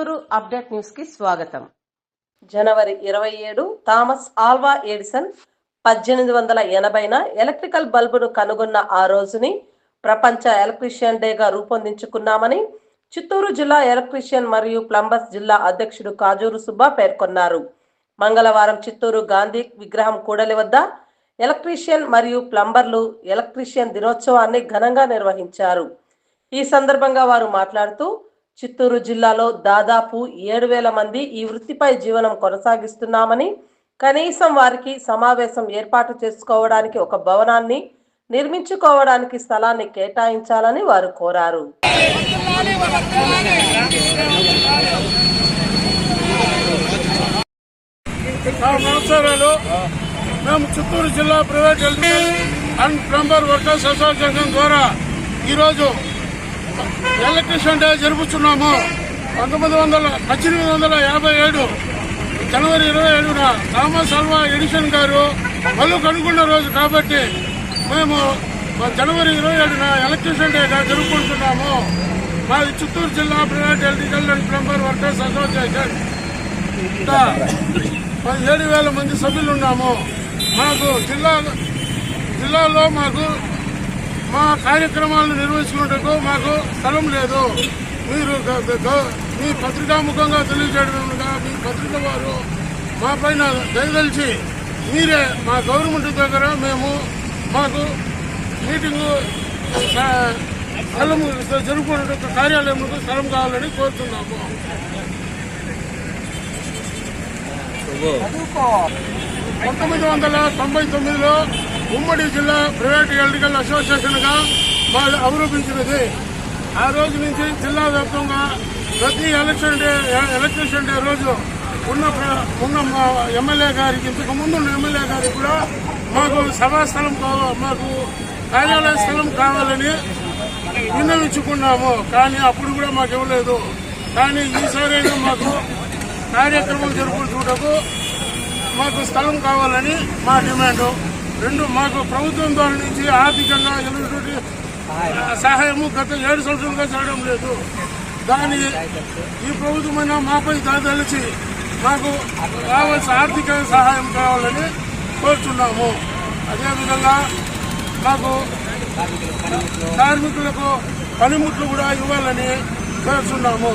Chittoor update న్యూస్కి స్వాగతం. జనవరి ఇరవై ఏడు థామస్ ఆల్వా ఎడిసన్ పద్దెనిమిది వందల ఎనభైన ఎలక్ట్రికల్ బల్బును కనుగొన్న ఆ రోజుని ప్రపంచ ఎలక్ట్రీషియన్ డేగా రూపొందించుకున్నామని చిత్తూరు జిల్లా ఎలక్ట్రీషియన్ మరియు ప్లంబర్స్ జిల్లా అధ్యక్షుడు కాజూరు సుబ్బా పేర్కొన్నారు. మంగళవారం చిత్తూరు గాంధీ విగ్రహం కూడలి వద్ద ఎలక్ట్రీషియన్ మరియు ప్లంబర్లు ఎలక్ట్రీషియన్ దినోత్సవాన్ని ఘనంగా నిర్వహించారు. ఈ సందర్భంగా వారు మాట్లాడుతూ చిత్తూరు జిల్లాలో దాదాపు ఏడు వేల మంది ఈ వృత్తిపై జీవనం కొనసాగిస్తున్నామని కనీసం వారికి సమావేశం ఏర్పాటు చేసుకోవడానికి ఒక భవనాన్ని నిర్మించుకోవడానికి స్థలాన్ని కేటాయించాలని వారు కోరారు. సంవత్సరాలు మేము చిత్తూరు జిల్లా private and plumber workers association ద్వారా ఈరోజు ఎలక్ట్రీషియన్ డే జరుపుతున్నాము పంతొమ్మిది వందల పద్దెనిమిది వందల యాభై ఏడు జనవరి ఇరవై ఏడున థామస్ అల్వా ఎడిషన్ గారు పలు కనుగొన్న రోజు కాబట్టి మేము జనవరి ఇరవై ఏడున ఎలక్ట్రీషియన్ డే జరుపుకుంటున్నాము. మాది చిత్తూరు జిల్లా private electrical and plumber workers association. పదిహేడు వేల మంది సభ్యులు ఉన్నాము. మాకు జిల్లా జిల్లాలో మాకు మా కార్యక్రమాలను నిర్వహించుకున్నట్టుకు మాకు స్థలం లేదు. మీరు మీ పత్రికాముఖంగా తెలియజేయడంగా మీ పత్రిక వారు మా పైన దయదలిచి మీరే మా గవర్నమెంట్ దగ్గర మేము మాకు మీటింగు స్థలం జరుపుకున్నట్టు కార్యాలయంలో స్థలం కావాలని కోరుతున్నాము. పంతొమ్మిది వందల తొంభై తొమ్మిదిలో ఉమ్మడి జిల్లా ప్రైవేట్ ఎలక్ట్రికల్ అసోసియేషన్గా అవరూపించినది. ఆ రోజు నుంచి జిల్లా వ్యాప్తంగా ప్రతి ఎలక్షన్ డే ఎలక్ట్రిషన్ డే రోజు ఉన్న ఉన్న మా ఎమ్మెల్యే గారికి ఇంతకు ముందు ఉన్న ఎమ్మెల్యే గారికి కూడా మాకు సభాస్థలం కావాలి మాకు కార్యాలయ స్థలం కావాలని విన్నవించుకున్నాము. కానీ అప్పుడు కూడా మాకు ఇవ్వలేదు. కానీ ఈసారైనా మాకు కార్యక్రమం జరుపుకుంటుటకు మాకు స్థలం కావాలని మా డిమాండ్. రెండు మాకు ప్రభుత్వం ద్వారా నుంచి ఆర్థికంగా ఎటువంటి సహాయము గత ఏడు సంవత్సరాలుగా చేయడం లేదు. దాని ఈ ప్రభుత్వమైన మాపై దాదలిచి మాకు కావాల్సిన ఆర్థిక సహాయం కావాలని కోరుచున్నాము. అదేవిధంగా మాకు కార్మికులకు పనిముట్లు కూడా ఇవ్వాలని కోరుచున్నాము.